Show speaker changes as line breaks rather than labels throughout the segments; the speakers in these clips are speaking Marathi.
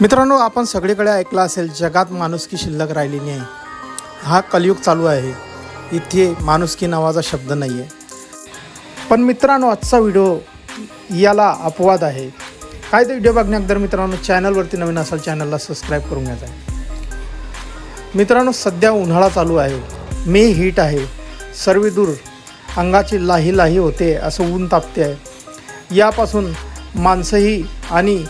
मित्रांनो आपण सगळीकडे ऐकलं असेल जगात माणुसकी शिल्लक राहिली नाही. हा कलयुग चालू आहे. इथे माणुसकी नावाचा शब्द नाही आहे पण मित्रांनो आजचा व्हिडिओ याला अपवाद आहे. काय ते व्हिडिओ बघण्याअगोदर मित्रांनो चॅनलवरती नवीन असाल चॅनलला सबस्क्राईब करून घ्यायचा आहे मित्रांनो सध्या उन्हाळा चालू आहे. मे हीट आहे. सर्वी दूर अंगाची लाही लाही होते असं ऊन तापते आहे यापासून माणसंही आणि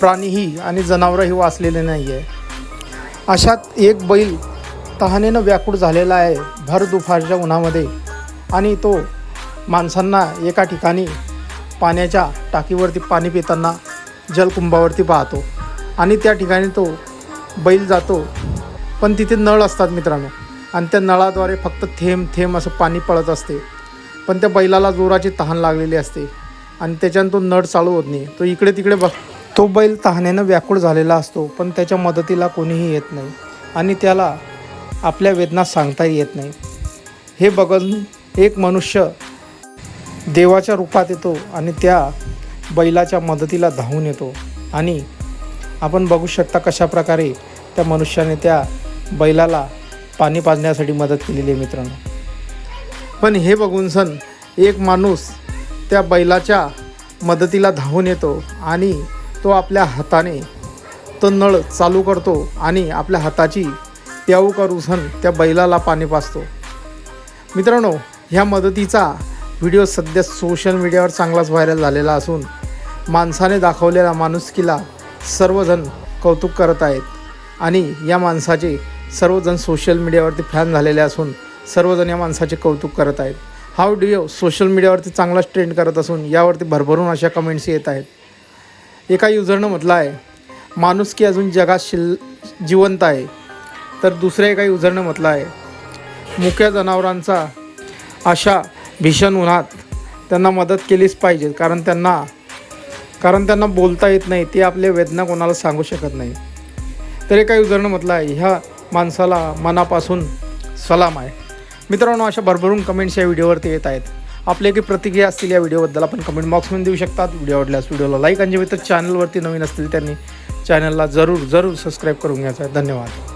प्राणीही आणि जनावरही वाचलेले नाही आहे अशात एक बैल तहानेनं व्याकुळ झालेला आहे भर दुपारच्या उन्हामध्ये. आणि तो माणसांना एका ठिकाणी पाण्याच्या टाकीवरती पाणी पिताना जलकुंभावरती पाहतो. आणि त्या ठिकाणी तो बैल जातो. पण तिथे नळ असतात मित्रांनो. आणि त्या नळाद्वारे फक्त थेंब थेंब असं पाणी पळत असते. पण त्या बैलाला जोराची तहान लागलेली असते. आणि त्याच्यानं तो नळ चालू होत नाही. तो इकडे तिकडे बघ तो बैल तहानेनं व्याकुळ झालेला असतो पण त्याच्या मदतीला कोणीही येत नाही आणि त्याला आपल्या वेदना सांगताही येत नाही. हे बघून एक मनुष्य देवाच्या रूपात येतो आणि त्या बैलाच्या मदतीला धावून येतो. आणि आपण बघू शकता कशा प्रकारे त्या मनुष्याने त्या बैलाला पाणी पाजण्यासाठी मदत केलेली आहे मित्रांनो. पण हे बघून सण एक माणूस त्या बैलाच्या मदतीला धावून येतो आणि तो आपल्या हाताने तो नळ चालू करतो आणि आपल्या हाताची प्याऊ करू त्या बैलाला पाणी पाजतो. मित्रांनो ह्या मदतीचा व्हिडिओ सध्या सोशल मीडियावर चांगलाच व्हायरल झालेला असून माणसाने दाखवलेला माणुसकीला सर्वजण कौतुक करत आहेत आणि या माणसाचे सर्वजण सोशल मीडियावरती फॅन झालेले असून सर्वजण या माणसाचे कौतुक करत आहेत. हा व्हिडिओ सोशल मीडियावरती चांगलाच ट्रेंड करत असून यावरती भरभरून अशा कमेंट्स येत आहेत. एका युजरनं म्हटलं आहे माणूस की अजून जगात शिल जिवंत आहे. तर दुसऱ्या एका युजरनं म्हटलं आहे मुक्या जनावरांचा अशा भीषण उन्हात त्यांना मदत केलीच पाहिजे. कारण त्यांना कारण त्यांना बोलता येत नाही ते आपले वेदना कोणाला सांगू शकत नाही. तर एका युजरनं म्हटलं आहे ह्या माणसाला मनापासून सलाम आहे. मित्रांनो अशा भरभरून कमेंट्स या व्हिडिओवरती येत आहेत. आपले काही प्रतिक्रिया असतील या व्हिडिओबद्दल आपण कमेंट बॉक्समध्ये देऊ शकतात. व्हिडिओ आवडल्यास व्हिडिओला लाईक आणि जे मित्र चॅनलवरती नवीन असतील त्यांनी चॅनलला जरूर जरूर सबस्क्राईब करून घ्यायचा. आहे धन्यवाद.